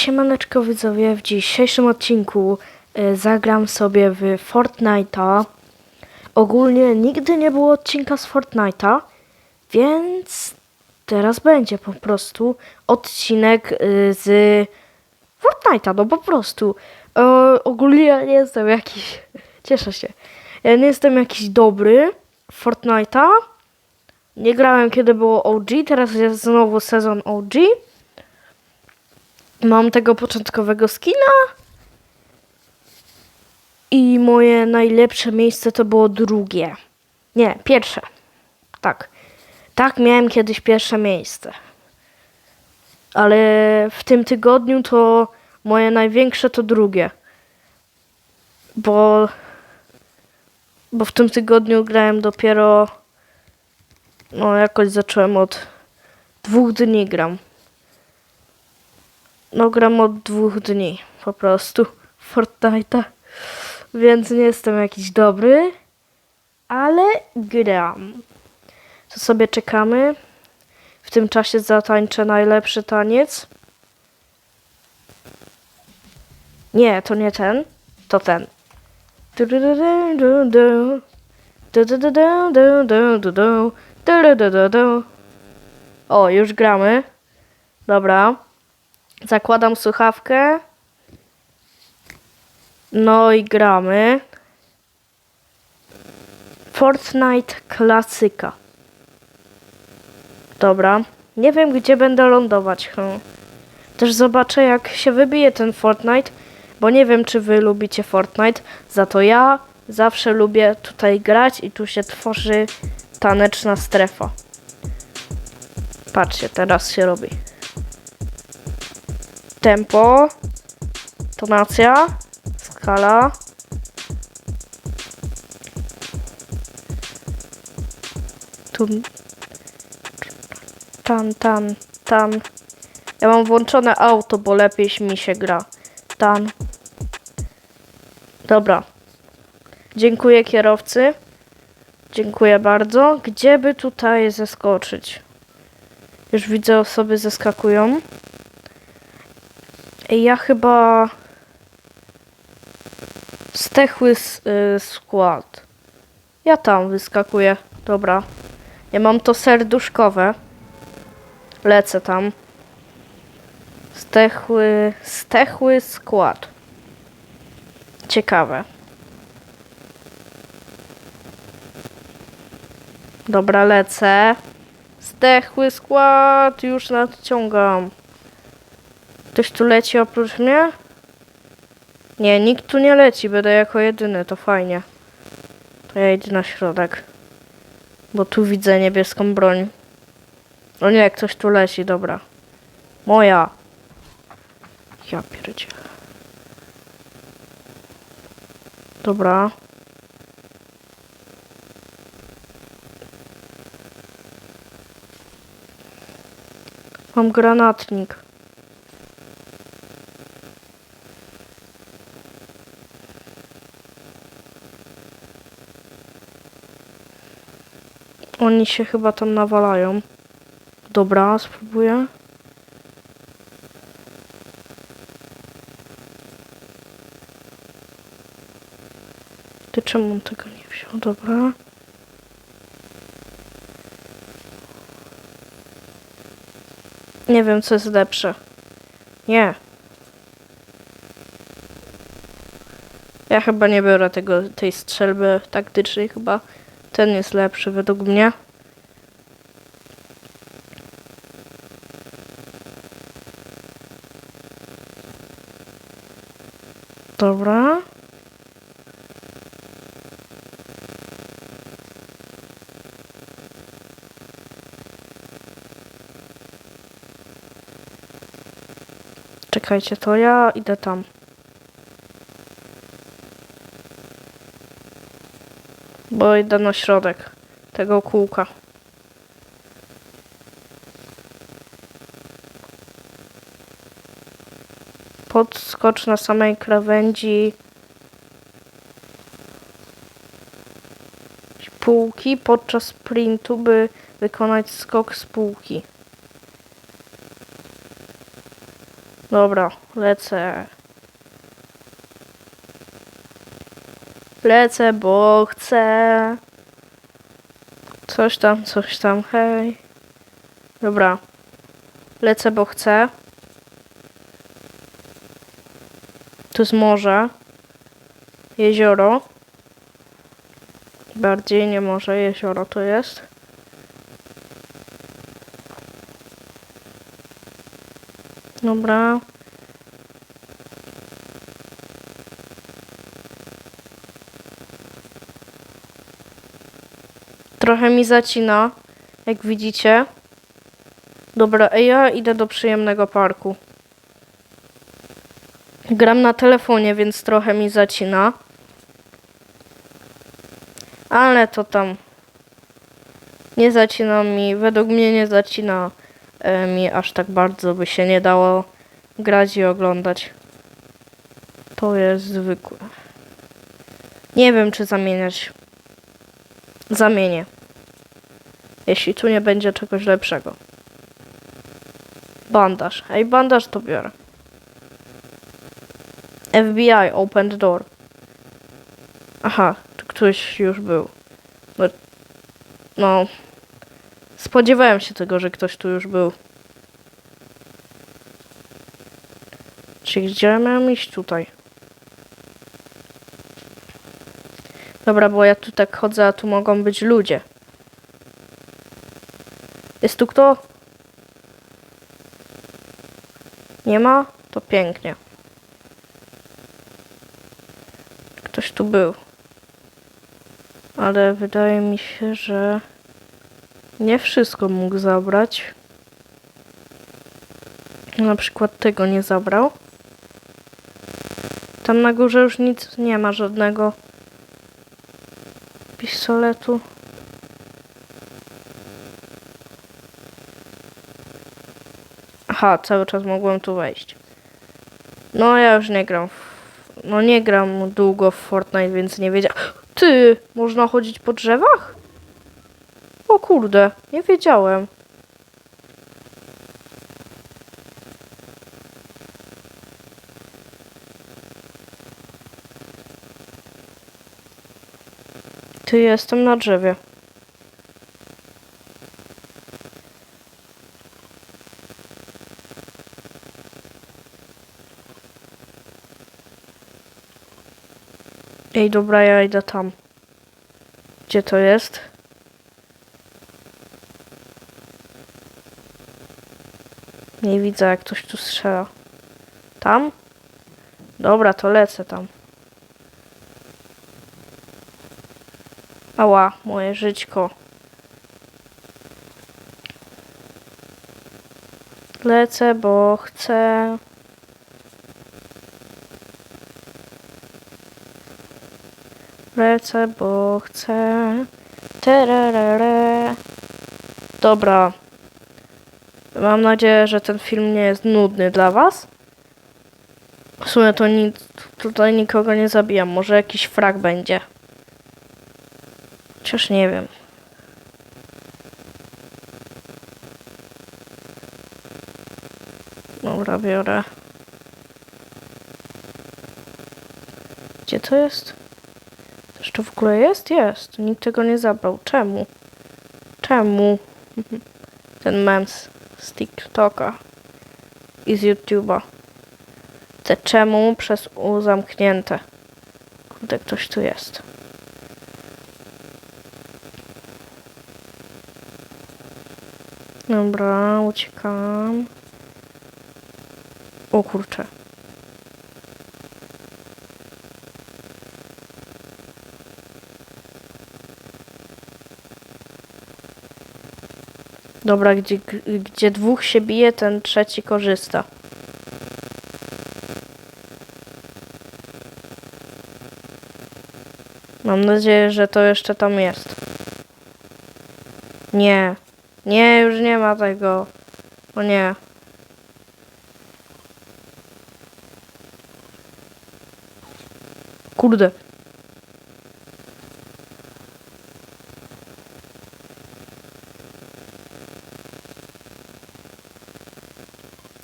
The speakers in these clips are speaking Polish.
Siemaneczko widzowie, w dzisiejszym odcinku y, zagram sobie w Fortnite'a. Ogólnie nigdy nie było odcinka z Fortnite'a, więc teraz będzie po prostu odcinek y, z Fortnite'a, no po prostu. E, ogólnie ja nie jestem jakiś, cieszę się, ja nie jestem jakiś dobry w Fortnite'a. Nie grałem kiedy było OG, teraz jest znowu sezon OG. Mam tego początkowego skina. I moje najlepsze miejsce to było drugie. Nie, pierwsze. Tak. Tak, miałem kiedyś pierwsze miejsce. Ale w tym tygodniu to moje największe to drugie. Bo. Bo w tym tygodniu grałem dopiero. No, jakoś zacząłem od dwóch dni gram. No gram od dwóch dni po prostu Fortnite'a, więc nie jestem jakiś dobry, ale gram. To sobie czekamy. W tym czasie zatańczę najlepszy taniec. Nie, to nie ten, to ten. O, już gramy. Dobra. Zakładam słuchawkę. No i gramy. Fortnite klasyka. Dobra. Nie wiem, gdzie będę lądować. Hmm. Też zobaczę, jak się wybije ten Fortnite, bo nie wiem, czy wy lubicie Fortnite. Za to ja zawsze lubię tutaj grać i tu się tworzy taneczna strefa. Patrzcie, teraz się robi tempo, tonacja, skala. Tu. Tan, tan, tan. Ja mam włączone auto, bo lepiej mi się gra. Tan. Dobra. Dziękuję kierowcy. Dziękuję bardzo. Gdzie by tutaj zeskoczyć? Już widzę osoby zeskakują. Ja chyba stechły y, skład. Ja tam wyskakuję. Dobra. Ja mam to serduszkowe. Lecę tam. Stechły, stechły skład. Ciekawe. Dobra, lecę. Stechły skład, już nadciągam. Ktoś tu leci oprócz mnie? Nie, nikt tu nie leci, będę jako jedyny, to fajnie. To ja idę na środek. Bo tu widzę niebieską broń. O nie, ktoś tu leci, dobra. Moja. Ja pierdzielę. Dobra. Mam granatnik. Oni się chyba tam nawalają. Dobra, spróbuję. Ty czemu on tego nie wziął? Dobra. Nie wiem, co jest lepsze. Nie. Ja chyba nie biorę tego, tej strzelby taktycznej, chyba ten jest lepszy według mnie. Dobra. Czekajcie, to ja idę tam. Bo idę na środek tego kółka. Podskocz na samej krawędzi półki podczas sprintu, by wykonać skok z półki. Dobra, lecę. Lecę, bo chcę. Coś tam, coś tam, hej. Dobra. Lecę, bo chcę. Tu jest morze. Jezioro. Bardziej nie morze, jezioro to jest. Dobra. Trochę mi zacina, jak widzicie. Dobra, ja idę do przyjemnego parku. Gram na telefonie, więc trochę mi zacina. Ale to tam. Nie zacina mi, według mnie nie zacina e, mi aż tak bardzo, by się nie dało grać i oglądać. To jest zwykłe. Nie wiem, czy zamieniać. Zamienię. Jeśli tu nie będzie czegoś lepszego. Bandaż. Ej, bandaż to biorę. FBI, open the door. Aha, tu ktoś już był. No, no. Spodziewałem się tego, że ktoś tu już był. Czy gdzie miałem iść tutaj? Dobra, bo ja tu tak chodzę, a tu mogą być ludzie. Jest tu kto? Nie ma? To pięknie. Ktoś tu był. Ale wydaje mi się, że nie wszystko mógł zabrać. Na przykład tego nie zabrał. Tam na górze już nic nie ma, żadnego pistoletu. Aha, cały czas mogłem tu wejść. No ja już nie gram. No nie gram długo w Fortnite, więc nie wiedziałem. Ty, można chodzić po drzewach? O kurde, nie wiedziałem. Ty, jestem na drzewie. Ej, dobra, ja idę tam. Gdzie to jest? Nie widzę, jak ktoś tu strzela. Tam? Dobra, to lecę tam. Ała, moje żyćko. Lecę, bo chcę. Lecę, bo chcę. Tererere. Dobra. Mam nadzieję, że ten film nie jest nudny dla Was. W sumie to nic, tutaj nikogo nie zabijam. Może jakiś frag będzie. Chociaż nie wiem. Dobra, biorę. Gdzie to jest? Też to w ogóle jest? Jest. Nikt tego nie zabrał. Czemu? Czemu? Ten mem z, z TikToka i z YouTube'a. Te czemu przez U zamknięte. Kurde, ktoś tu jest. Dobra, uciekam. O kurczę. Dobra, gdzie, gdzie dwóch się bije, ten trzeci korzysta. Mam nadzieję, że to jeszcze tam jest. Nie. Nie, już nie ma tego. O nie. Kurde.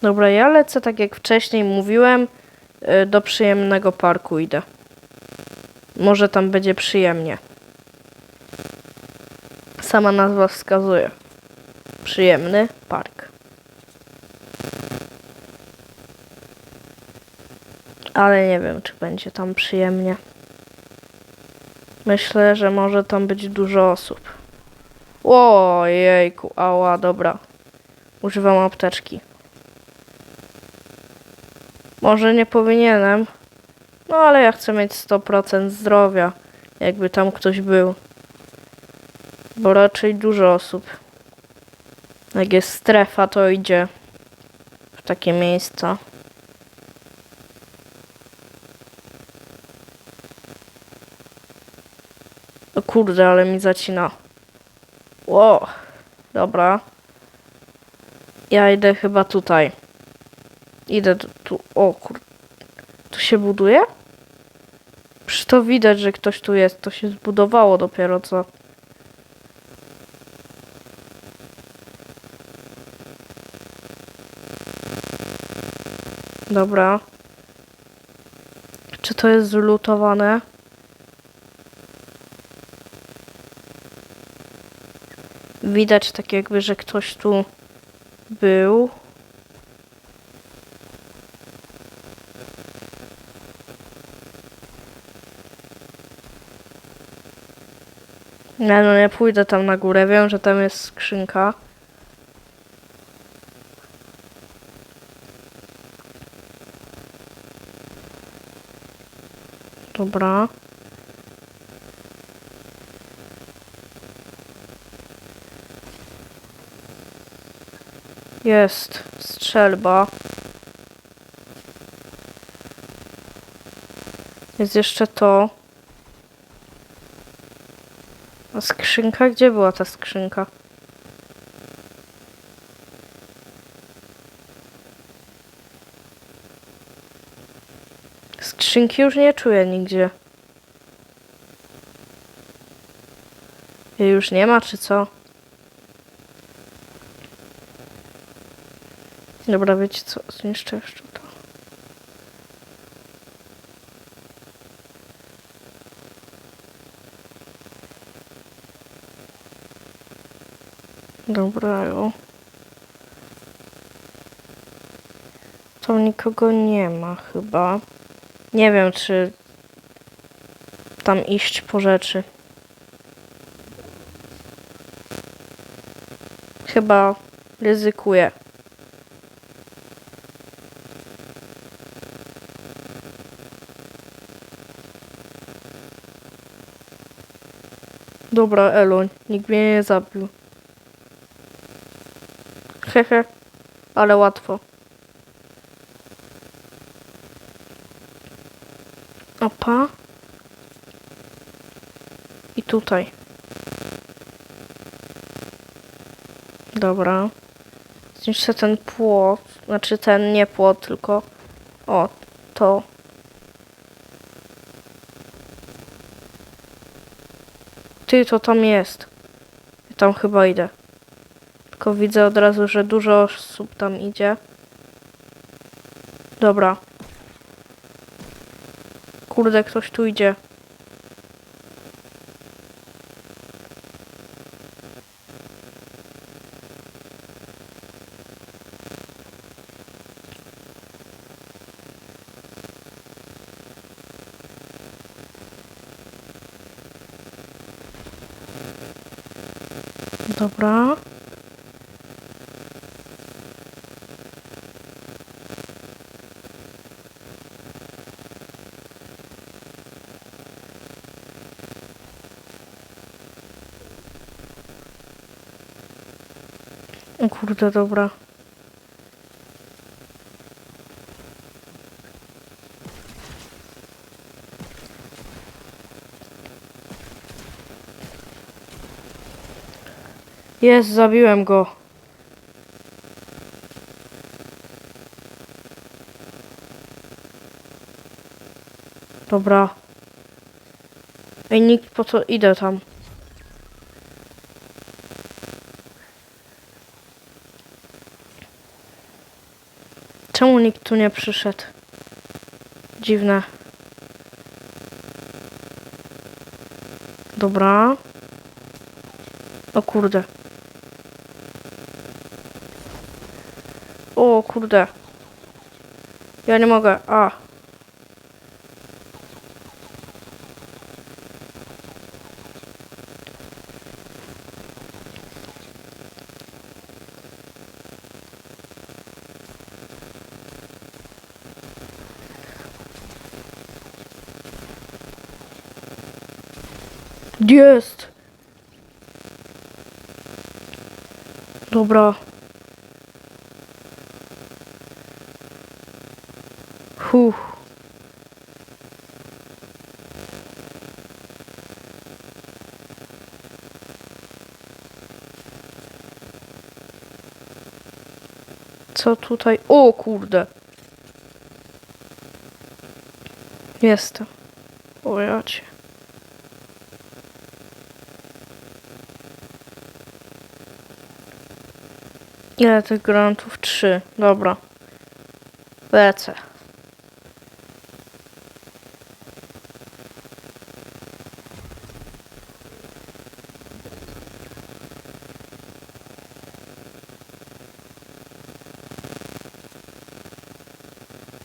Dobra, ja lecę tak jak wcześniej mówiłem, y, do przyjemnego parku idę. Może tam będzie przyjemnie. Sama nazwa wskazuje. Przyjemny park. Ale nie wiem, czy będzie tam przyjemnie. Myślę, że może tam być dużo osób. Ojejku, ała, dobra. Używam apteczki. Może nie powinienem. No ale ja chcę mieć 100% zdrowia. Jakby tam ktoś był. Bo raczej dużo osób. Jak jest strefa, to idzie w takie miejsca. O kurde, ale mi zacina. Ło, dobra. Ja idę chyba tutaj. Idę. O kurde. Tu się buduje? Przecież to widać, że ktoś tu jest. To się zbudowało dopiero co. Dobra. Czy to jest zlutowane? Widać tak jakby, że ktoś tu był. Nie no, nie pójdę tam na górę. Wiem, że tam jest skrzynka. Dobra. Jest strzelba. Jest jeszcze to. A skrzynka? Gdzie była ta skrzynka? Skrzynki już nie czuję nigdzie. Jej już nie ma, czy co? Dobra, wiecie co? Zniszczę jeszcze to. Dobra, jo. Tam nikogo nie ma chyba. Nie wiem, czy tam iść po rzeczy. Chyba ryzykuję. Dobra, Eloń, nikt mnie nie zabił. Hehe, ale łatwo. Opa. I tutaj. Dobra. Zniszczę ten płot. Znaczy ten nie płot, tylko... O, to. Ty, to tam jest. Tam chyba idę. Tylko widzę od razu, że dużo osób tam idzie. Dobra. Kurde, ktoś tu idzie. Dobra. O kurde, dobra. Jest, zabiłem go. Dobra. Ej, nikt po co idę tam. Czemu nikt tu nie przyszedł? Dziwne. Dobra. O kurde. O kurde. Ja nie mogę. A. Jest. Dobra. Huh. Co tutaj? O kurde. Jestem. O jacie. Ile tych grantów? Trzy. Dobra. Lecę.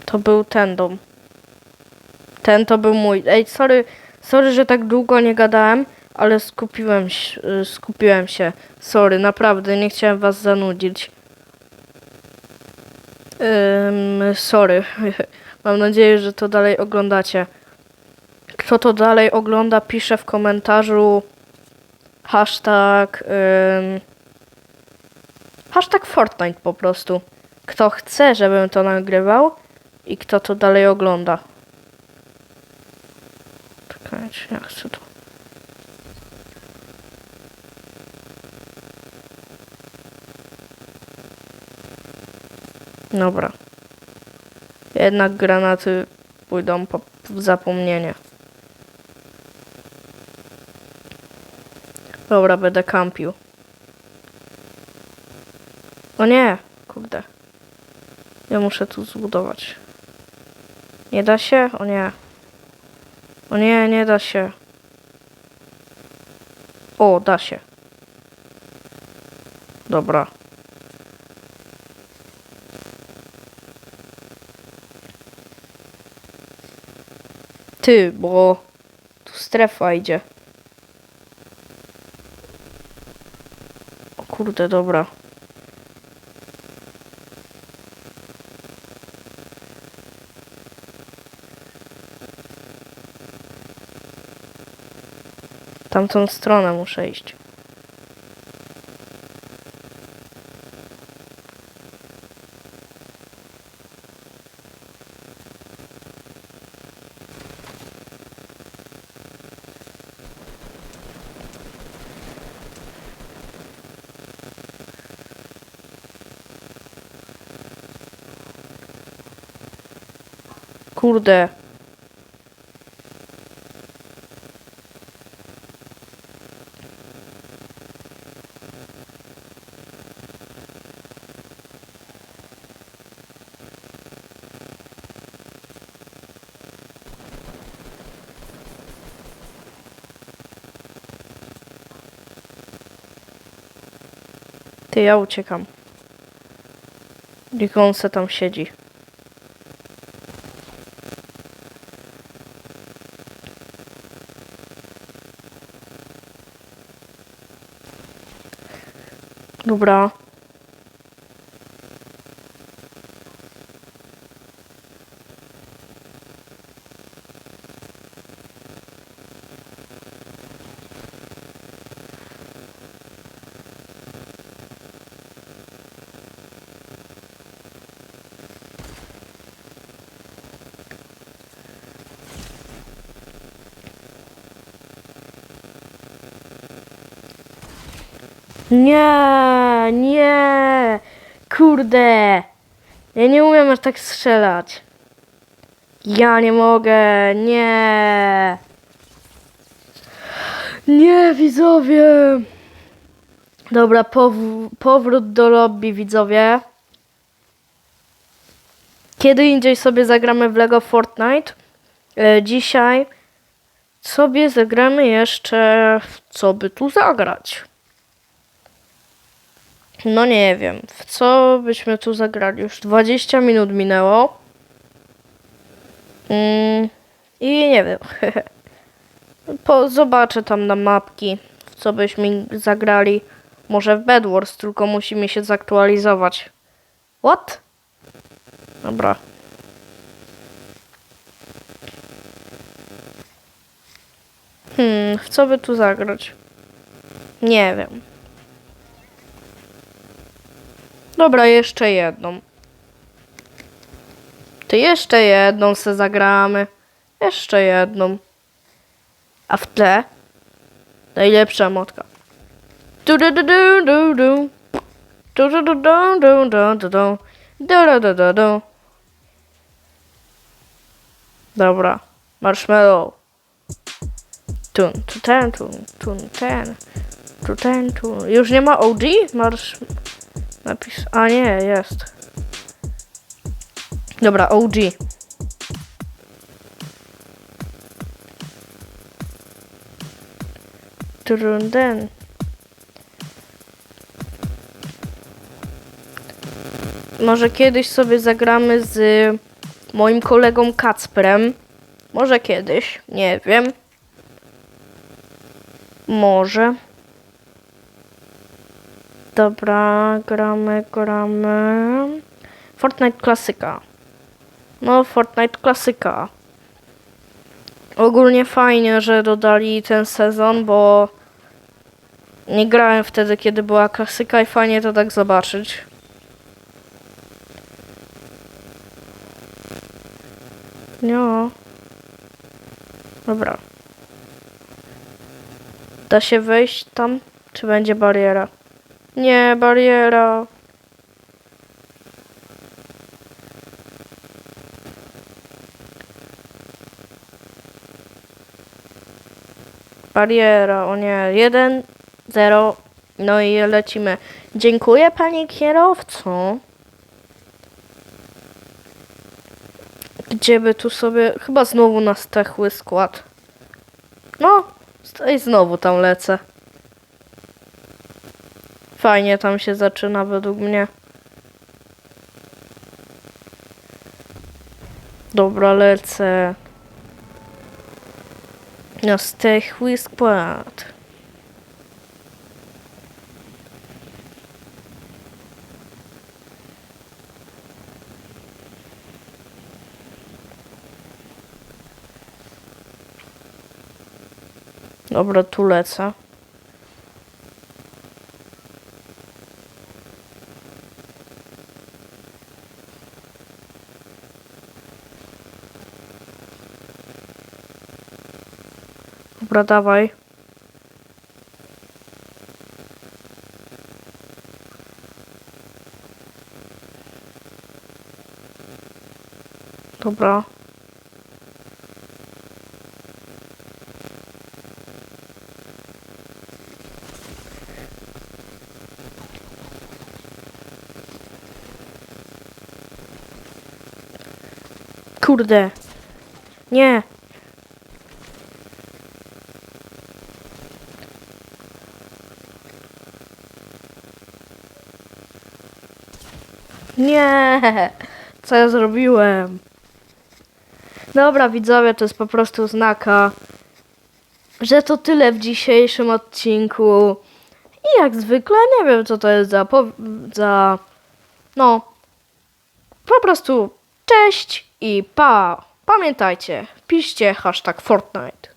To był ten dom. Ten to był mój. Ej, sorry, sorry, że tak długo nie gadałem, ale skupiłem się, skupiłem się. Sorry, naprawdę, nie chciałem was zanudzić. Ym, sorry. Mam nadzieję, że to dalej oglądacie. Kto to dalej ogląda, pisze w komentarzu hashtag ym, hashtag Fortnite po prostu. Kto chce, żebym to nagrywał i kto to dalej ogląda. Czekajcie, ja chcę to. Dobra. Jednak granaty pójdą po, w zapomnienie. Dobra, będę kampił. O nie! Kurde. Ja muszę tu zbudować. Nie da się? O nie. O nie, nie da się. O, da się. Dobra. Ty, bo tu strefa idzie. O kurde, dobra. Tamtą stronę muszę iść. Kurde. Ty, ja uciekam. Niech on se tam siedzi. Dobra. Nie, kurde. Ja nie umiem aż tak strzelać. Ja nie mogę, nie. Nie, widzowie. Dobra, pow powrót do lobby, widzowie. Kiedy indziej sobie zagramy w Lego Fortnite. E, dzisiaj sobie zagramy jeszcze co by tu zagrać. No nie wiem, w co byśmy tu zagrali. Już 20 minut minęło. Mm, I nie wiem. po, zobaczę tam na mapki, w co byśmy zagrali. Może w Bed Wars, tylko musimy się zaktualizować. What? Dobra. Hmm, w co by tu zagrać? Nie wiem. Dobra, jeszcze jedną. Ty jeszcze jedną se zagramy. Jeszcze jedną. A w tle najlepsza motka. Du du du du du du. Du du du du du. Dobra. Marshmallow. Tun, tu ten, tun, tun, ten. Tu ten, tu. Już nie ma OG? Marsz... Napis... A nie, jest. Dobra, OG. Trunden. Może kiedyś sobie zagramy z moim kolegą Kacprem. Może kiedyś, nie wiem. Może. Dobra, gramy, gramy. Fortnite klasyka. No, Fortnite klasyka. Ogólnie fajnie, że dodali ten sezon, bo nie grałem wtedy, kiedy była klasyka i fajnie to tak zobaczyć. No. Dobra. Da się wejść tam? Czy będzie bariera? Nie, bariera. Bariera, o nie. Jeden, zero. No i lecimy. Dziękuję, panie kierowco. Gdzie by tu sobie... Chyba znowu na stechły skład. No, i znowu tam lecę. Fajnie tam się zaczyna według mnie. Dobra, lecę. Na stechły skład. Dobra, tu lecę. Dobra, dawaj. Dobra. Kurde. Nie. Nie. Co ja zrobiłem? Dobra, widzowie, to jest po prostu znaka, że to tyle w dzisiejszym odcinku. I jak zwykle, nie wiem, co to jest za. Za no. Po prostu cześć i pa. Pamiętajcie, piszcie hashtag Fortnite.